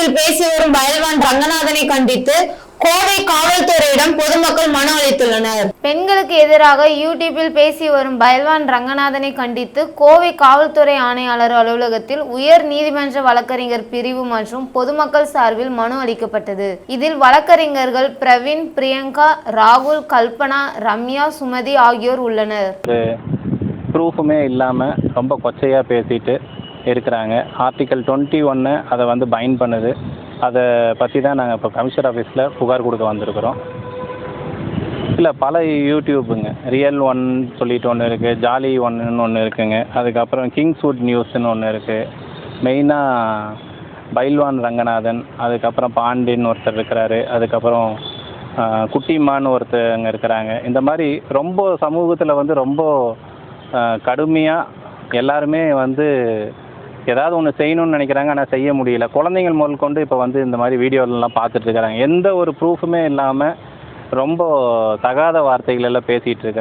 யூடியூபில் பேசி வரும் பயல்வான் ரங்கநாதனை கண்டித்து கோவை காவல்துறையிடம் பொதுமக்கள் மனு அளித்துள்ளனர். பெண்களுக்கு எதிராக யூடியூபில் பேசி வரும் பயல்வான் ரங்கநாதனை கண்டித்து கோவை காவல்துறை ஆணையாளர் அலுவலகத்தில் உயர் நீதிமன்ற வழக்கறிஞர் பிரிவு மற்றும் பொதுமக்கள் சார்பில் மனு அளிக்கப்பட்டது. இதில் வழக்கறிஞர்கள் பிரவீன் பிரியங்கா ராகுல் கல்பனா ரம்யா சுமதி ஆகியோர் உள்ளனர். ப்ரூஃபுமே இல்லாமல் ரொம்ப கொச்சையாக பேசிட்டு இருக்கிறாங்க ஆர்டிக்கல் டுவெண்ட்டி ஒன்று அதை வந்து பைன் பண்ணுது. அதை பற்றி தான் நாங்கள் இப்போ கமிஷனர் ஆஃபீஸில் புகார் கொடுக்க வந்திருக்கிறோம். இல்லை பல யூடியூப்புங்க ரியல் ஒன் சொல்லிட்டு ஒன்று இருக்குது ஜாலி ஒன்றுன்னு ஒன்று இருக்குங்க. அதுக்கப்புறம் கிங்ஸ்வுட் நியூஸ்னு ஒன்று இருக்குது மெயினாக பைல்வான் ரங்கநாதன் அதுக்கப்புறம் பாண்டின்னு ஒருத்தர் இருக்கிறாரு. அதுக்கப்புறம் குட்டிமான்னு ஒருத்தங்க இருக்கிறாங்க. இந்த மாதிரி ரொம்ப சமூகத்தில் வந்து ரொம்ப கடுமையாக எல்லாருமே வந்து ஏதாவது ஒன்று செய்யணும்னு நினைக்கிறாங்க ஆனால் செய்ய முடியல. குழந்தைங்கள் முதல் கொண்டு இப்போ வந்து இந்த மாதிரி வீடியோலலாம் பார்த்துட்டு இருக்கிறாங்க எந்த ஒரு ப்ரூஃபுமே இல்லாமல் ரொம்ப தகாத வார்த்தைகள் எல்லாம் பேசிகிட்டு இருக்கிறாங்க